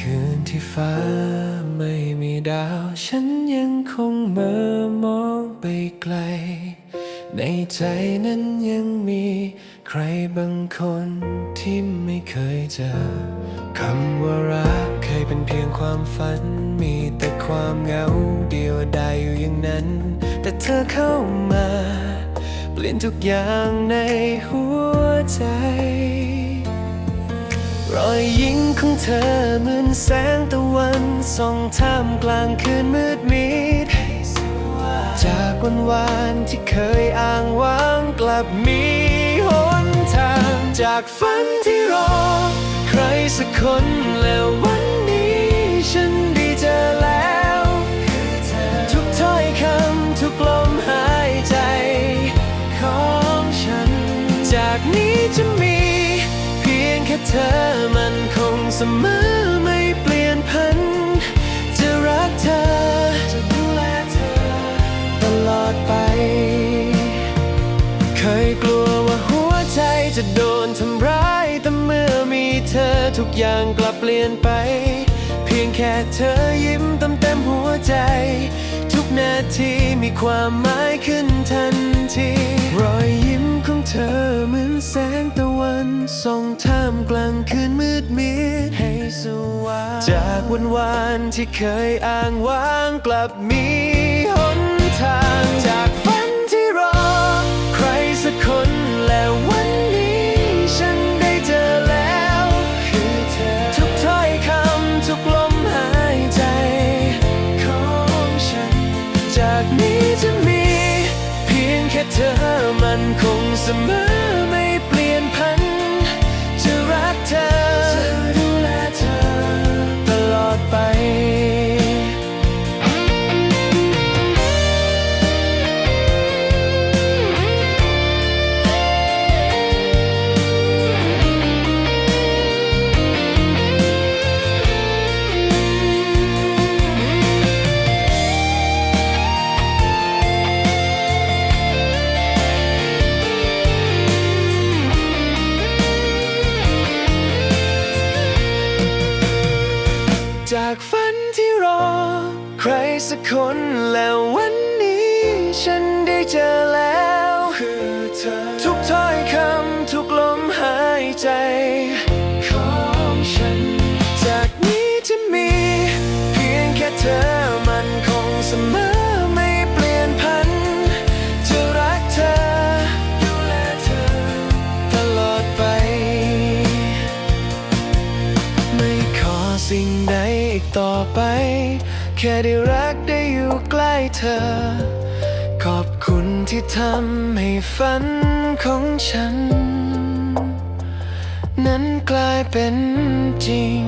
คืนที่ฟ้าไม่มีดาว ฉันยังคงเมื่อมองไปไกล ในใจนั้นยังมีใครบางคนที่ไม่เคยเจอคำว่ารักเคยเป็นเพียงความฝัน มีแต่ความเหงาเดียวดายอยู่อย่างนั้น แต่เธอเข้ามา เปลี่ยนทุกอย่างในหัว ธอเหมือนแสงตะวันส่องท่ามกลางคืนมืดมิด จากวันวานที่เคยอ้างว้างกลับมีหนทาง จากฝันที่รอ ใครสักคนแล้ววันนี้ฉันได้เจอแล้ว ทุกถ้อยคำทุกลมหายใจ ของฉัน จากนี้จะมี เพียงแค่เธอมันค เสมอไม่เปลี่ยนพัน จะรักเธอ จะดูแลเธอ ตลอดไป เคยกลัวว่าหัวใจจะโดนทำร้าย แต่เมื่อมีเธอทุกอย่างกลับเปลี่ยนไป เพียงแค่เธอยิ้มเต็มเต็มหัวใจ ทุกนาทีมีความหมายขึ้นทันที รอยยิ้มของเธอเหมือนแสงตะวันส่องท่ามกลางคืนมืดมิด สว่างจากวันวานที่เคยอ้างว้างกลับมีหนทางจากฝันที่รอ ใครสักคนแล้ววันนี้ฉันได้เจอแล้ว คือเธอ ทุกถ้อยคำทุกลมหายใจ ของฉัน จากนี้จะมี เพียงแค่เธอมันคงเสมอ รอ ใครสักคนแล้ววันนี้ ฉันได้เจอแล้ว คือเธอ ทุกถ้อยคำทุกลมหายใจ ของฉัน จากนี้จะมี เพียงแค่เธอ สิ่งใดอีกต่อไป แค่ได้รักได้อยู่ใกล้เธอ ขอบคุณที่ทำให้ฝันของฉัน นั้นกลายเป็นจริง